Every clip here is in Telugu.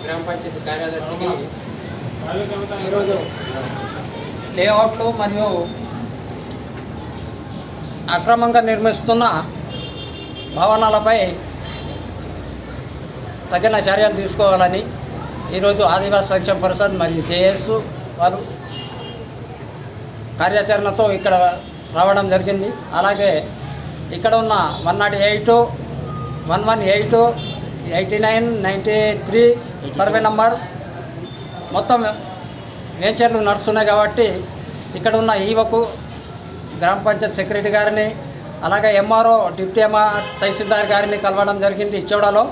గ్రామ పంచాయతీ కార్యదర్శికి ఈరోజు లేఅవుట్లు మరియు అక్రమంగా నిర్మిస్తున్న భవనాలపై తగిన చర్యలు తీసుకోవాలని ఈరోజు ఆదివాసీ సంక్షేమ పరిషత్ మరియు జేఎస్ వారు కార్యాచరణతో ఇక్కడ రావడం జరిగింది. అలాగే ఇక్కడ ఉన్న one nought eight one one eight eighty nine ninety three survey number మొత్తం నేచర్లు నడుస్తున్నాయి కాబట్టి ఇక్కడ ఉన్న ఈవకు గ్రామ పంచాయత్ సెక్రటరీ గారిని అలాగే ఎంఆర్ఓ డిప్యూటీ ఎంఆర్ తహసీల్దార్ గారిని కలవడం జరిగింది ఇచ్చోడలో.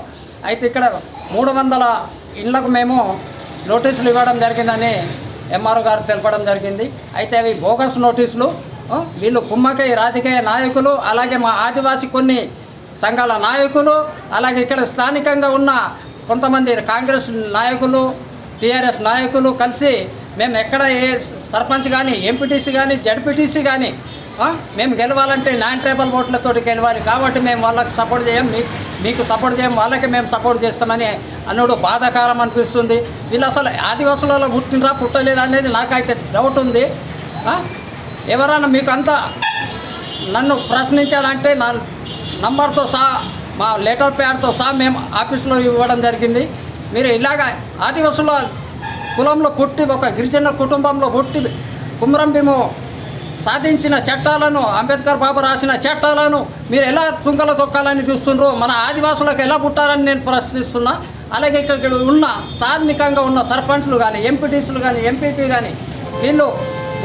అయితే ఇక్కడ మూడు వందల ఇళ్ళకు మేము నోటీసులు ఇవ్వడం జరిగిందని ఎంఆర్ఓ గారు తెలపడం జరిగింది. అయితే అవి బోగస్ నోటీసులు వీళ్ళు కుమ్మకై రాజకీయ నాయకులు అలాగే మా ఆదివాసీ కొన్ని సంఘాల నాయకులు అలాగే ఇక్కడ స్థానికంగా ఉన్న కొంతమంది కాంగ్రెస్ నాయకులు టీఆర్ఎస్ నాయకులు కలిసి మేము ఎక్కడ ఏ సర్పంచ్ కానీ ఎంపీటీసీ కానీ జడ్పీటీసీ కానీ మేము గెలవాలంటే నాన్ ట్రైబల్ ఓట్లతో గెలవాలి కాబట్టి మేము వాళ్ళకి సపోర్ట్ చేయం. మీ మీకు సపోర్ట్ చేయం వాళ్ళకి మేము సపోర్ట్ చేస్తామని అన్నాడు బాధాకరం అనిపిస్తుంది. వీళ్ళు అసలు ఆదివాసులలో పుట్టినరా పుట్టలేదా అనేది నాకైతే డౌట్ ఉంది. ఎవరైనా మీకు అంతా నన్ను ప్రశ్నించాలంటే నా నంబర్తో సహా మా లెటర్ ప్యాడ్తో సహా మేము ఆఫీస్లో ఇవ్వడం జరిగింది. మీరు ఇలాగ ఆదివాసుల కులంలో పుట్టి ఒక గిరిజన కుటుంబంలో పుట్టి కుమరం భీము సాధించిన చట్టాలను అంబేద్కర్ బాబు రాసిన చట్టాలను మీరు ఎలా తుంగలో తొక్కాలని చూస్తుండ్రు మన ఆదివాసులకు ఎలా పుట్టాలని నేను ప్రశ్నిస్తున్నా అలాగే ఇక్కడ ఉన్న స్థానికంగా ఉన్న సర్పంచ్లు కానీ ఎంపీటీసీలు కానీ ఎంపీపీ కానీ వీళ్ళు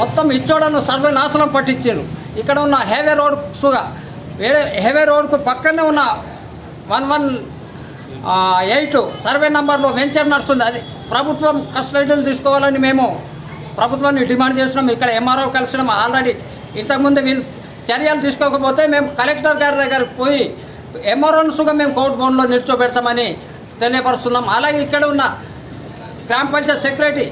మొత్తం ఇచ్చోడను సర్వనాశనం పట్టించారు. ఇక్కడ ఉన్న హైవే రోడ్సుగా వేరే హైవే రోడ్కు పక్కనే ఉన్న వన్ వన్ ఎయిట్ సర్వే నెంబర్లో వెంచర్ నడుస్తుంది. అది ప్రభుత్వం కస్టడీలు తీసుకోవాలని మేము ప్రభుత్వాన్ని డిమాండ్ చేస్తున్నాం. ఇక్కడ ఎంఆర్ఓ కలిసినాం. ఆల్రెడీ ఇంతకుముందు వీళ్ళు చర్యలు తీసుకోకపోతే మేము కలెక్టర్ గారి దగ్గరికి పోయి ఎంఆర్ఓను సుగా మేము కోర్టు బోన్లో నిల్చోబెడతామని తెలియపరుస్తున్నాం. అలాగే ఇక్కడ ఉన్న గ్రామ పంచాయత్ సెక్రటరీ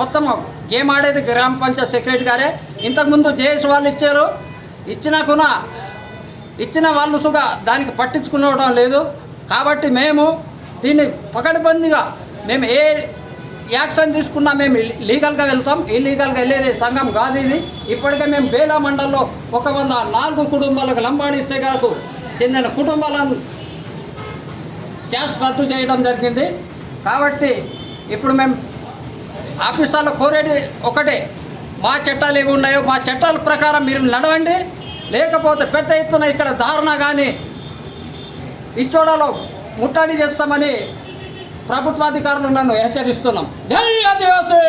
మొత్తం గేమ్ ఆడేది గ్రామ పంచాయత్ సెక్రటరీ గారే. ఇంతకుముందు జేఎస్ వాళ్ళు ఇచ్చారు. ఇచ్చినా కూడా ఇచ్చిన వాళ్ళు సుగా దానికి పట్టించుకునవడం లేదు. కాబట్టి మేము దీన్ని పకడ్బందీగా మేము ఏ యాక్షన్ తీసుకున్నా మేము లీగల్గా వెళ్తాం. ఇల్లీగల్గా వెళ్ళేది సంఘం కాదు ఇది. ఇప్పటికే మేము బేలా మండల్లో ఒక వంద నాలుగు కుటుంబాలకు లంబాడి కాదు చెందిన కుటుంబాలను క్యాష్ రద్దు చేయడం జరిగింది. కాబట్టి ఇప్పుడు మేము ఆఫీసర్లు కోరేది ఒకటే. మా చట్టాలు ఏమి ఉన్నాయో మా చట్టాల ప్రకారం మీరు నడవండి. లేకపోతే పెద్ద ఎత్తున ఇక్కడ ధారణ కానీ ఇచ్చోడలో ముట్టడి చేస్తామని ప్రభుత్వాధికారులు నన్ను హెచ్చరిస్తున్నాం. జై ఆదివాసీ!